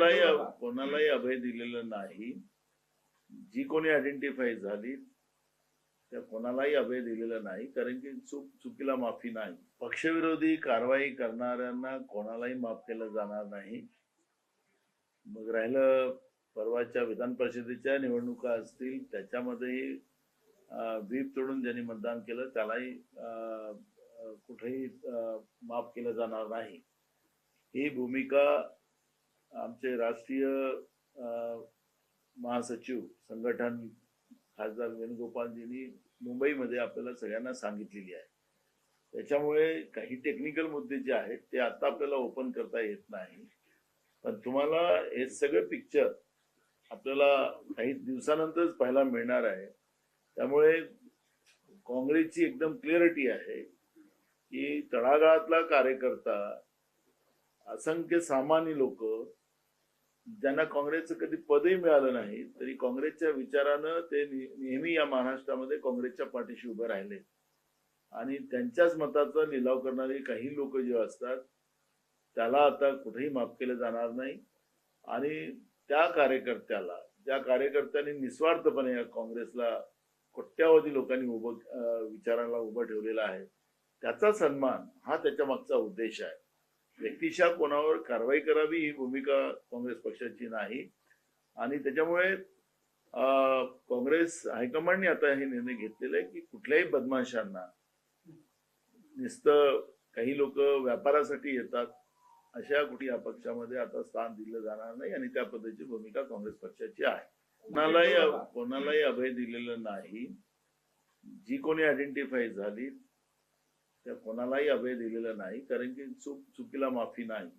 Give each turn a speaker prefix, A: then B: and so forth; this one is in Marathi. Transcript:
A: कोणालाही कोणालाही अभय दिलेलं नाही. जी कोणी आयडेंटिफाय झाली त्या कोणालाही अभय दिलेलं नाही कारण की चूक चुकीला माफी नाही. पक्षविरोधी कारवाई करणाऱ्यांना कोणालाही माफ केलं जाणार नाही. मग राहिलं परवाच्या विधान परिषदेच्या निवडणुका असतील त्याच्यामध्येही व्हीप तोडून ज्यांनी मतदान केलं त्यालाही कुठेही माफ केलं जाणार नाही. ही भूमिका आमचे राष्ट्रीय महासचिव संघटन खासदार वेणुगोपालजींनी मुंबईमध्ये आपल्याला सगळ्यांना सांगितलेली आहे. त्याच्यामुळे काही टेक्निकल मुद्दे जे आहेत ते आता आपल्याला ओपन करता येत नाही. पण तुम्हाला हे सगळं पिक्चर आपल्याला काही दिवसानंतरच पाहायला मिळणार आहे. त्यामुळे काँग्रेसची एकदम क्लिअरिटी आहे की तळागाळातला कार्यकर्ता असंख्य सामान्य लोक ज्यांना काँग्रेसचं कधी पदही मिळालं नाही तरी काँग्रेसच्या विचारानं ते नेहमी या महाराष्ट्रामध्ये काँग्रेसच्या पाठीशी उभे राहिले. आणि त्यांच्याच मताचा लिलाव करणारे काही लोक जे असतात त्याला आता कुठेही माफ केलं जाणार नाही. आणि त्या कार्यकर्त्याला ज्या कार्यकर्त्यांनी निस्वार्थपणे या काँग्रेसला कोट्यावधी लोकांनी उभं विचारांना विचाराला उभं ठेवलेला आहे त्याचा सन्मान हा त्याच्या मागचा उद्देश आहे. व्यक्तिशः कोणावर कारवाई करावी ही भूमिका काँग्रेस पक्षाची नाही. आणि त्याच्यामुळे काँग्रेस हायकमांडने आता हे निर्णय घेतलेला आहे की कुठल्याही बदमाशांना नुसतं काही लोक व्यापारासाठी येतात अशा कुठे या पक्षामध्ये आता स्थान दिलं जाणार नाही आणि त्या पद्धतीची भूमिका काँग्रेस पक्षाची आहे. कोणालाही कोणालाही अभय दिलेलं नाही. जी कोणी आयडेंटिफाय झाली त्या कोणालाही अभय दिलेलं नाही कारण की चूक चुकीला माफी नाही.